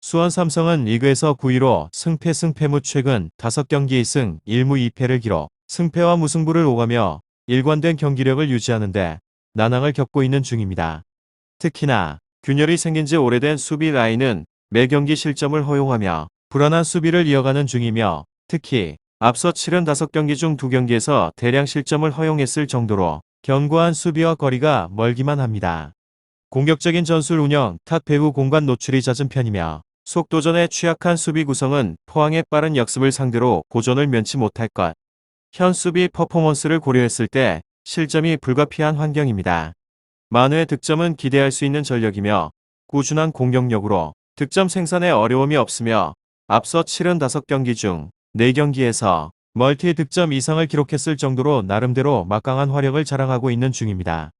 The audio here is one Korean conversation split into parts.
수원 삼성은 리그에서 9위로 승패 승패무 최근 5경기 1승 1무 2패를 기록 승패와 무승부를 오가며 일관된 경기력을 유지하는데 난항을 겪고 있는 중입니다. 특히나 균열이 생긴 지 오래된 수비 라인은 매 경기 실점을 허용하며 불안한 수비를 이어가는 중이며 특히 앞서 치른 5경기 중 2경기에서 대량 실점을 허용했을 정도로 견고한 수비와 거리가 멀기만 합니다. 공격적인 전술 운영, 탓 배후 공간 노출이 잦은 편이며 속도전에 취약한 수비 구성은 포항의 빠른 역습을 상대로 고전을 면치 못할 것. 현 수비 퍼포먼스를 고려했을 때 실점이 불가피한 환경입니다. 만회의 득점은 기대할 수 있는 전력이며 꾸준한 공격력으로 득점 생산에 어려움이 없으며 앞서 치른 5경기 중 4경기에서 멀티 득점 이상을 기록했을 정도로 나름대로 막강한 화력을 자랑하고 있는 중입니다.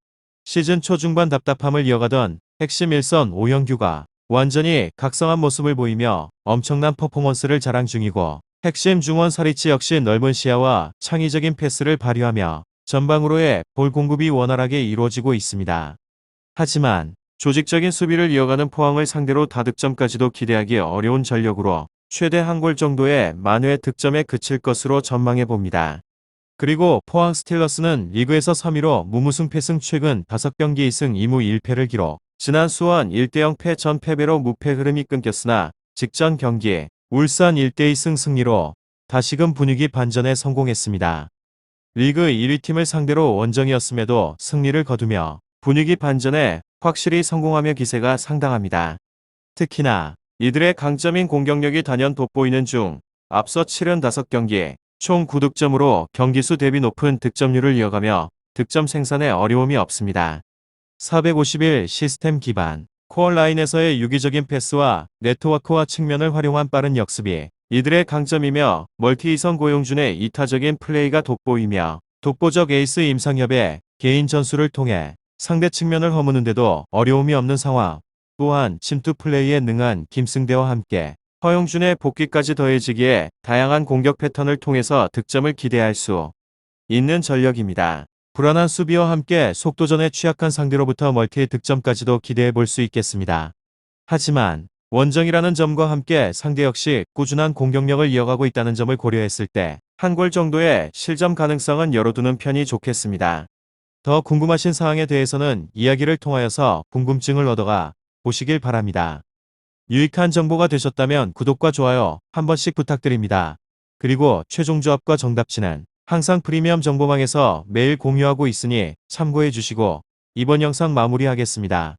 시즌 초중반 답답함을 이어가던 핵심 일선 오영규가 완전히 각성한 모습을 보이며 엄청난 퍼포먼스를 자랑 중이고 핵심 중원 사리치 역시 넓은 시야와 창의적인 패스를 발휘하며 전방으로의 볼 공급이 원활하게 이루어지고 있습니다. 하지만 조직적인 수비를 이어가는 포항을 상대로 다득점까지도 기대하기 어려운 전력으로 최대 한 골 정도의 만회 득점에 그칠 것으로 전망해 봅니다. 그리고 포항 스틸러스는 리그에서 3위로 무무승 패승 최근 5경기 2승 2무 1패를 기록 지난 수원 1대0 패 전 패배로 무패 흐름이 끊겼으나 직전 경기 울산 1대2승 승리로 다시금 분위기 반전에 성공했습니다. 리그 1위 팀을 상대로 원정이었음에도 승리를 거두며 분위기 반전에 확실히 성공하며 기세가 상당합니다. 특히나 이들의 강점인 공격력이 단연 돋보이는 중 앞서 치른 5경기 총 9득점으로 경기수 대비 높은 득점률을 이어가며 득점 생산에 어려움이 없습니다. 451 시스템 기반 코어 라인에서의 유기적인 패스와 네트워크와 측면을 활용한 빠른 역습이 이들의 강점이며 멀티 이선 고용준의 이타적인 플레이가 돋보이며 독보적 에이스 임상협의 개인 전술을 통해 상대 측면을 허무는데도 어려움이 없는 상황 또한 침투 플레이에 능한 김승대와 함께 허용준의 복귀까지 더해지기에 다양한 공격 패턴을 통해서 득점을 기대할 수 있는 전력입니다. 불안한 수비와 함께 속도전에 취약한 상대로부터 멀티 득점까지도 기대해 볼 수 있겠습니다. 하지만 원정이라는 점과 함께 상대 역시 꾸준한 공격력을 이어가고 있다는 점을 고려했을 때 한 골 정도의 실점 가능성은 열어두는 편이 좋겠습니다. 더 궁금하신 사항에 대해서는 이야기를 통하여서 궁금증을 얻어가 보시길 바랍니다. 유익한 정보가 되셨다면 구독과 좋아요 한 번씩 부탁드립니다. 그리고 최종 조합과 정답치는 항상 프리미엄 정보망에서 매일 공유하고 있으니 참고해 주시고 이번 영상 마무리하겠습니다.